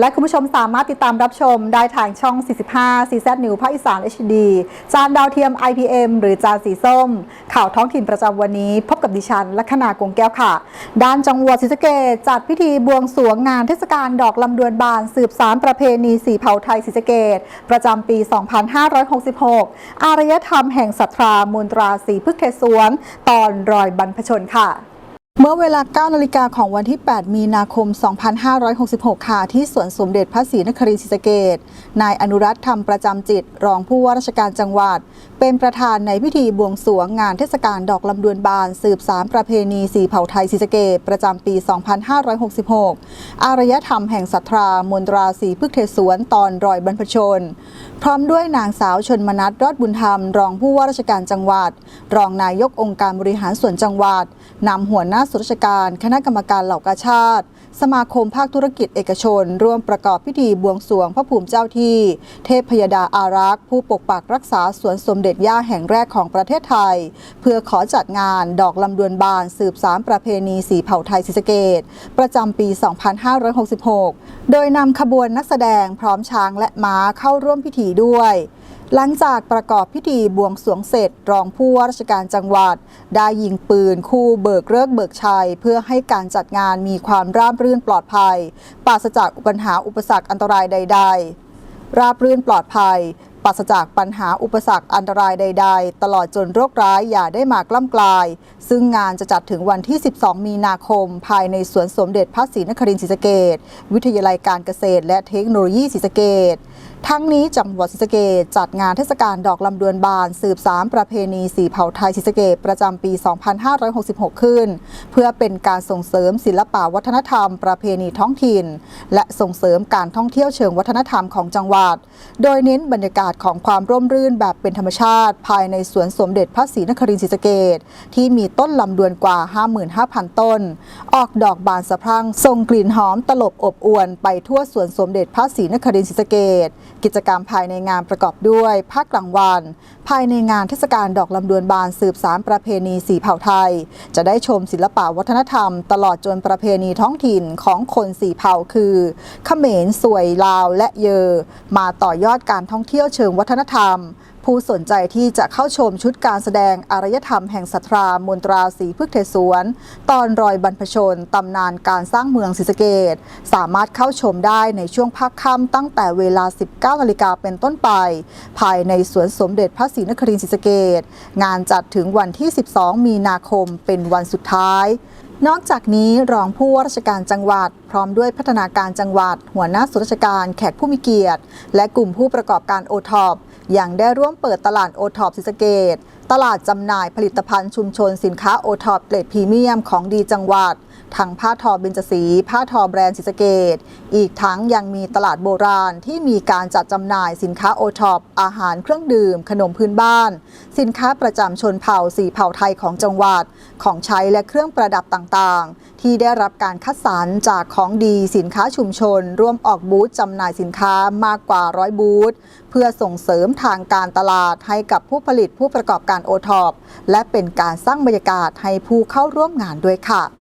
และคุณผู้ชมสามารถติดตามรับชมได้ทางช่อง 45 CZ New ภาคอีสาน HD จานดาวเทียม IPM หรือจานสีส้ม ข่าวท้องถิ่นประจำวันนี้ พบกับดิฉันลัคนากงแก้วค่ะ ด้านจังหวัดศรีสะเกดจัดพิธีบวงสรวงงานเทศกาลดอกลำดวนบาน สืบสารประเพณีสีเผาไทยศรีสะเกดประจำปี 2566 อารยธรรมแห่งศรัทธามนตราสีพฤกษ์เทศวน ตอนรอยบรรพชนค่ะ เมื่อเวลา 9 นาฬิกาของวันที่ 8 มีนาคม 2566 ค่ะ ที่สวนสมเด็จพระศรีนครินทร์ศรีสะเกดนายอนุรัตน์ธรรมประจำจิต รองผู้ว่าราชการจังหวัด เป็นประธานในพิธีบวงสรวงงานเทศกาลดอกลำดวนบาน สืบสารประเพณีสีเผ่าไทยศรีสะเกดประจำปี 2566 อารยธรรมแห่งศรัทธามนตราสีพฤกษ์เทศวนตอนรอยบรรพชน พร้อมด้วยนางสาวชนมนัทรอดบุญธรรม รองผู้ว่าราชการจังหวัด รองนายกองค์การบริหารส่วนจังหวัดนำหัวหน้าส่วนราชการ คณะกรรมการเหล่ากาชาติ สมาคมภาคธุรกิจเอกชน ร่วมประกอบพิธีบวงสรวงพระภูมิเจ้าที่ เทพพยดาอารักษ์ ผู้ปกปักรักษาสวนสมเด็จย่าแห่งแรกของประเทศไทย เพื่อขอจัดงานดอกลำดวนบานสืบสารประเพณีสีเผ่าไทยศรีสเกดประจำปี 2566 โดยนำขบวนนักแสดงพร้อมช้างและม้าเข้าร่วมพิธีด้วย หลังจากประกอบพิธีบวงสรวงเสร็จ รองผู้ว่าราชการจังหวัด ได้ยิงปืนคู่เบิกเลิกเบิกชัย เพื่อให้การจัดงานมีความราบรื่นปลอดภัยปราศจากปัญหาอุปสรรคอันตรายใด ๆ ราบรื่นปลอดภัยปราศจากปัญหาอุปสรรคอันตรายใด ๆ ตลอดจนโรคร้ายอย่าได้มากล้ำกลาย ซึ่งงานจะจัดถึงวันที่ 12 มีนาคม ภายในสวนสมเด็จพระศรีนครินทร์ศรีสะเกดวิทยาลัยการเกษตรและเทคโนโลยีศรีสะเกดทั้งนี้จังหวัดศรีสะเกดจัดงานเทศกาลดอกลำดวนบาน สืบสารประเพณีสีเผ่าไทยศรีสะเกดประจำปี 2566 ขึ้น เพื่อเป็นการส่งเสริมศิลปวัฒนธรรม ประเพณีท้องถิ่น และส่งเสริมการท่องเที่ยวเชิงวัฒนธรรมของจังหวัด โดยเน้นบรรยากาศของความร่มรื่นแบบเป็นธรรมชาติ ภายในสวนสมเด็จพระศรีนครินทร์ศรีสะเกดที่มีต้นลำดวนกว่า 55,000 ต้น ออกดอกบานสะพรั่งส่งกลิ่นหอมตลบอบอวนไปทั่วสวนสมเด็จพระศรีนครินทร์ศรีสะเกดกิจกรรมภายในงานประกอบด้วยภาคกลางวัน ภายในงานเทศกาลดอกลำดวนบานสืบสารประเพณีสีเผ่าไทย จะได้ชมศิลปะวัฒนธรรม ตลอดจนประเพณีท้องถิ่นของคนสีเผ่าคือเขมรสวยลาวและเยอ มาต่อยอดการท่องเที่ยวเชิงวัฒนธรรม ผู้สนใจที่จะเข้าชมชุดการแสดงอารยธรรมแห่งศรัทธามนตราสีพฤกเทศวน ตอนรอยบรรพชนตำนานการสร้างเมืองศรีสะเกดสามารถเข้าชมได้ในช่วงภาคค่ำตั้งแต่เวลา 19นาฬิกาเป็นต้นไป ภายในสวนสมเด็จพระศรีนครินทร์ศรีสะเกดงานจัดถึงวันที่ 12 มีนาคมเป็นวันสุดท้าย นอกจากนี้รองผู้ว่าราชการจังหวัด พร้อมด้วยพัฒนาการจังหวัด หัวหน้าส่วนราชการแขกผู้มีเกียรติ และกลุ่มผู้ประกอบการโอท็อปยังได้ร่วมเปิดตลาดโอท็อปศิสเกต ตลาดจำหน่ายผลิตภัณฑ์ชุมชนสินค้าโอท็อปเกรดพรีเมียมของดีจังหวัด ทั้งผ้าทอเบญจสี ผ้าทอแบรนด์ศรีสเกดอีกทั้งยังมีตลาดโบราณที่มีการจัดจำหน่ายสินค้าโอท็อปอาหารเครื่องดื่ม ขนมพื้นบ้าน สินค้าประจำชนเผ่าสีเผ่าไทยของจังหวัด ของใช้และเครื่องประดับต่างๆ ที่ได้รับการคัดสรรจากของดีสินค้าชุมชน ร่วมออกบูธจำหน่ายสินค้ามากกว่าร้อยบูธเพื่อส่งเสริมทางการตลาดให้กับผู้ผลิตผู้ประกอบการโอท็อปและเป็นการสร้างบรรยากาศให้ผู้เข้าร่วมงานด้วยค่ะ